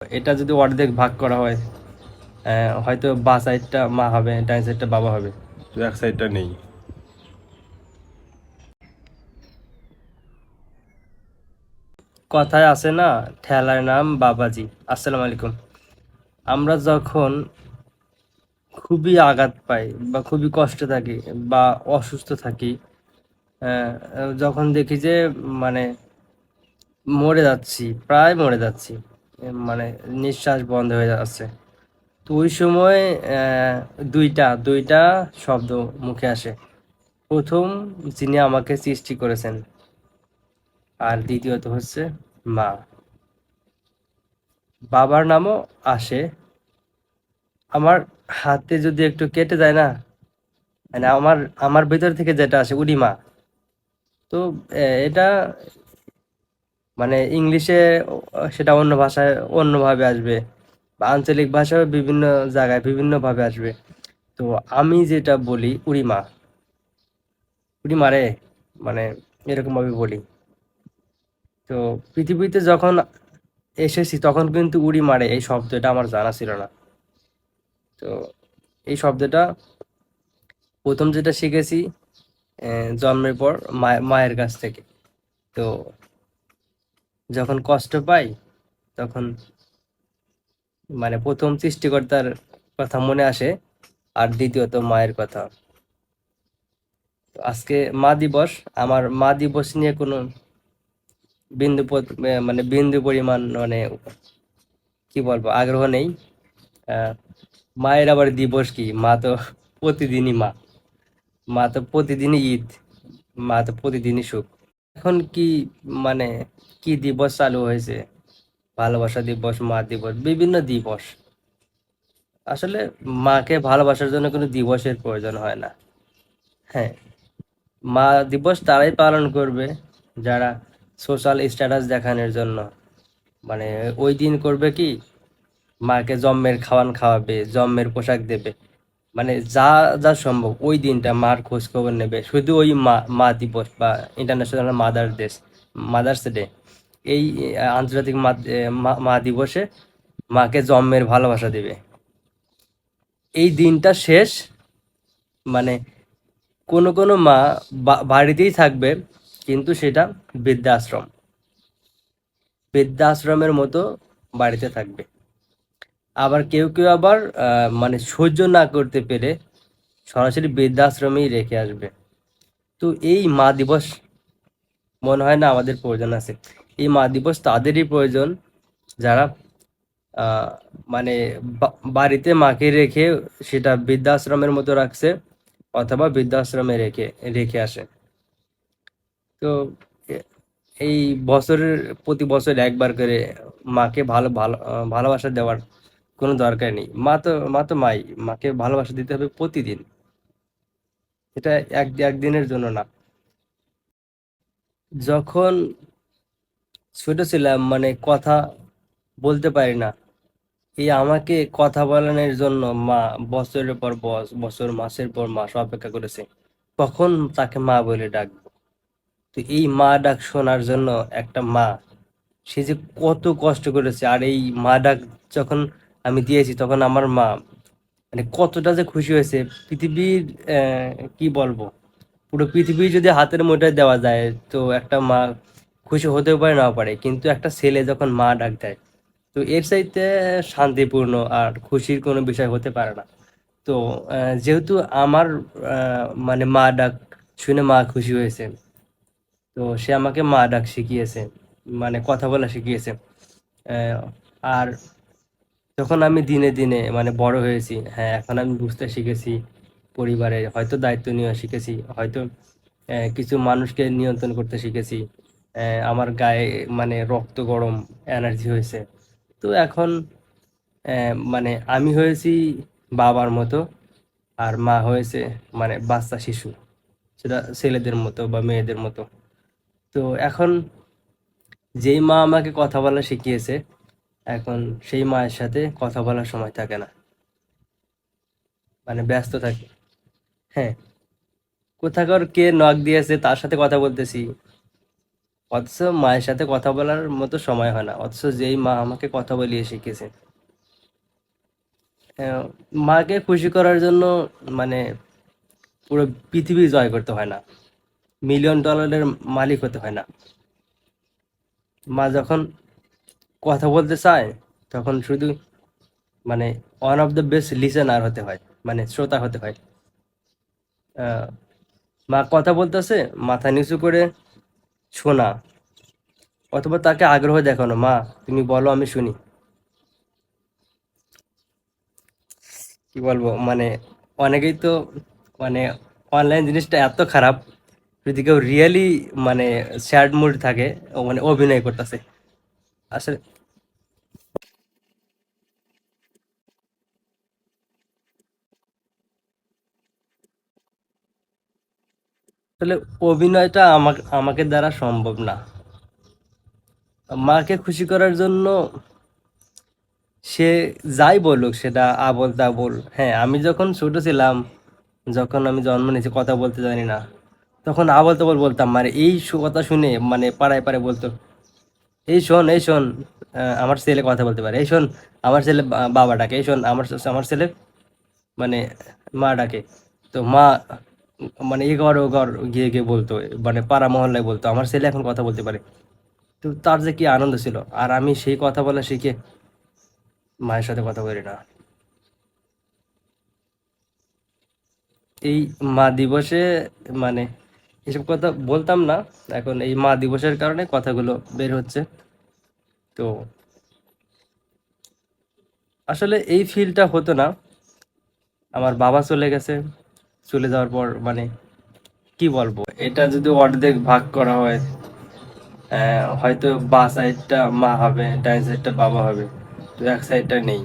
এটা যদি অর্ধেক ভাগ করা হয় আহ, হয়তো বা সাইডটা মা হবে ডান সাইডটা বাবা হবে। তো এক সাইডটা নেই। কথায় আছে না ঠেলার নাম বাবাজি। আসসালামু আলাইকুম। আমরা যখন খুবই আঘাত পাই বা খুবই কষ্ট থাকি বা অসুস্থ থাকি যখন দেখি যে মানে মরে যাচ্ছি প্রায় মরে যাচ্ছি মানে নিঃশ্বাস বন্ধ হয়ে যাচ্ছে। তো ওই সময় দুইটা দুইটা শব্দ মুখে আসে। প্রথম যিনি আমাকে সৃষ্টি করেছেন, আর দ্বিতীয়ত হচ্ছে মা। বাবার নামও আসে। আমার হাতে যদি একটু কেটে যায় না মানে আমার আমার ভেতর থেকে যেটা আসে উনি মা তো এটা মানে ইংলিশে সেটা অন্য ভাষায় অন্যভাবে আসবে বা আঞ্চলিক ভাষায় বিভিন্ন জায়গায় বিভিন্নভাবে আসবে। তো আমি যেটা বলি উড়ি মা উড়ি মারে মানে এরকম ভাবে বলি। তো পৃথিবীতে যখন এসেছি, তখন কিন্তু উড়ি মারে এই শব্দটা আমার জানা ছিল না। তো এই শব্দটা প্রথম যেটা শিখেছি জন্মের পর মায়ের কাছ থেকে। তো যখন কষ্ট পাই, তখন মানে প্রথম সৃষ্টিকর্তার কথা মনে আসে আর দ্বিতীয়ত মায়ের কথা। আজকে মা দিবস, আমার মা দিবস নিয়ে কোনো বিন্দু মানে বিন্দু পরিমাণ মানে কি বলব, আগ্রহ নেই। মায়ের আবার দিবস কি? মা তো প্রতিদিনই মা। মা তো প্রতিদিনই ঈদ, মা তো প্রতিদিনই সুখ। এখন কি মানে কি দিবস চালু হয়েছে? ভালোবাসা দিবস, মা দিবস, বিভিন্ন দিবস। আসলে মাকে ভালোবাসার জন্য কোনো দিবসের প্রয়োজন হয় না। হ্যাঁ মা দিবস তারাই পালন করবে যারা সোশ্যাল স্ট্যাটাস দেখানোর জন্য। মানে ওই দিন করবে কি? মাকে জম্মের খাওয়ান খাওয়াবে, জম্মের পোশাক দেবে। মানে যা যা সম্ভব, ওই দিনটা মার খোঁজ খবর নেবে। শুধু ওই মা মা দিবস বা international mother days mother's day এই আন্তর্জাতিক মা দিবসে মাকে জন্মের ভালোবাসা দেবে। এই দিনটা শেষ মানে কোনো কোনো মা বাড়িতেই থাকবে, কিন্তু সেটা বৃদ্ধাশ্রম। বৃদ্ধাশ্রমের মতো বাড়িতে থাকবে। আবার কেউ কেউ আবার মানে সহ্য না করতে পেরে সরাসরি বৃদ্ধাশ্রমেই রেখে আসবে। তো এই মা দিবস মনে হয় না আমাদের প্রয়োজন আছে। এই মা দিবস তাদেরই প্রয়োজন যারা মানে বাড়িতে মাকে রেখে সেটা বৃদ্ধাশ্রমের মতো রাখছে অথবা বৃদ্ধাশ্রমে রেখে রেখে আসে। তো এই বছরের, প্রতি বছর একবার করে মাকে ভালো ভালো ভালোবাসা দেওয়ার কোনো দরকার নেই। মা তো মা তো মাই, মাকে ভালোবাসা দিতে হবে প্রতিদিন। এটা এক, একদিনের জন্য না। যখন ছোট ছিলাম মানে কথা বলতে পারি না, এই আমাকে কথা বলানোর জন্য মা বছরের পর বছর, মাসের পর মাস অপেক্ষা করেছে। কখন তাকে মা বলে ডাকবো। তো এই মা ডাক শোনার জন্য একটা মা, সে যে কত কষ্ট করেছে। আর এই মা ডাক যখন আমি দিয়েছি, তখন আমার মা মানে কতটা যে খুশি হয়েছে। পৃথিবীর কি বলব? পুরো পৃথিবী যদি হাতের মুঠোয় দেওয়া যায়, তো একটা মা খুশি হতেও পারে, নাও পারে। কিন্তু একটা ছেলে যখন মা ডাক দেয়, তো এর চাইতে শান্তিপূর্ণ আর খুশির কোনো বিষয় হতে পারে না। তো যেহেতু আমার মানে মা ডাক শুনে মা খুশি হয়েছে, তো সে আমাকে মা ডাক শিখিয়েছে মানে কথা বলা শিখিয়েছে। আর যখন আমি দিনে দিনে মানে বড় হয়েছি। হ্যাঁ এখন আমি বুঝতে শিখেছি পরিবারে হয়তো দায়িত্ব নেওয়া শিখেছি, হয়তো কিছু মানুষকে নিয়ন্ত্রণ করতে শিখেছি। আমার গায়ে মানে রক্ত গরম এনার্জি হয়েছে। তো এখন মানে আমি হয়েছি বাবার মতো, আর মা হয়েছে মানে বাচ্চা শিশু, সেটা ছেলেদের মতো বা মেয়েদের মতো। তো এখন যেই মা আমাকে কথা বলা শিখিয়েছে এখন সেই মায়ের সাথে কথা বলার সময় থাকে না। মানে ব্যস্ত থাকে। হ্যাঁ। কোথাকার কে নখ দিয়েছে, তার সাথে কথা বলতেছি। অথচ মায়ের সাথে কথা বলার মতো সময় হয় না। অথচ যেই মা আমাকে কথা বলিয়ে শিখেছে মাকে খুশি করার জন্য মানে পুরো পৃথিবী জয় করতে হয় না। মিলিয়ন ডলারের মালিক হতে হয় না। মা যখন কথা বলতে চায়, তখন শুধু মানে one of the best listener হতে হয় মানে শ্রোতা হতে হয়। মা কথা বলতেছে, মাথা নিচু করে শোনা। অথবা তাকে আগ্রহ দেখানো, মা, তুমি বলো, আমি শুনি। কি বলব মানে অনেকেই তো মানে অনলাইন জিনিসটা এত খারাপ, যদি কেউ রিয়েলি মানে স্যাড মুড থাকে মানে অভিনয় করতেছে। আসলে আসলে অভিনয়টা আমাকে আমাকে দ্বারা সম্ভব না। মাকে খুশি করার জন্য সে যাই বলুক, সেটা আবোল তাবোল। হ্যাঁ আমি যখন ছোট ছিলাম, যখন আমি জন্ম নিয়েছি, কথা বলতে জানি না, তখন আবোল তাবোল বলতাম মানে এই কথা শুনে মানে পাড়ায় পাড়ায় বলতো এই শোন এই শোন আমার ছেলে কথা বলতে পারে। এই শোন, আমার ছেলে বাবা ডাকে। এই শোন, আমার আমার ছেলে মানে মা ডাকে। তো মা মানে এ ঘর, ও ঘর গিয়ে গিয়ে বলতো মানে পাড়া মহল্লায় বলতো, আমার ছেলে এখন কথা বলতে পারে। তো তার যে কি আনন্দ ছিল, আর আমি সেই কথা বলা শিখে মায়ের সাথে কথা বলি না। এই মা দিবসে মানে এসব কথা বলতাম না। এখন এই মা দিবসের কারণে কথাগুলো বের হচ্ছে। তো আসলে এই ফিলটা হতো না। আমার বাবা চলে গেছে। চলে যাওয়ার পর মানে কি বলব? এটা যদি অর্ধেক ভাগ করা হয় হয়তো বা সাইডটা মা হবে, ডান সাইডটা বাবা হবে। তো এক সাইডটা নেই।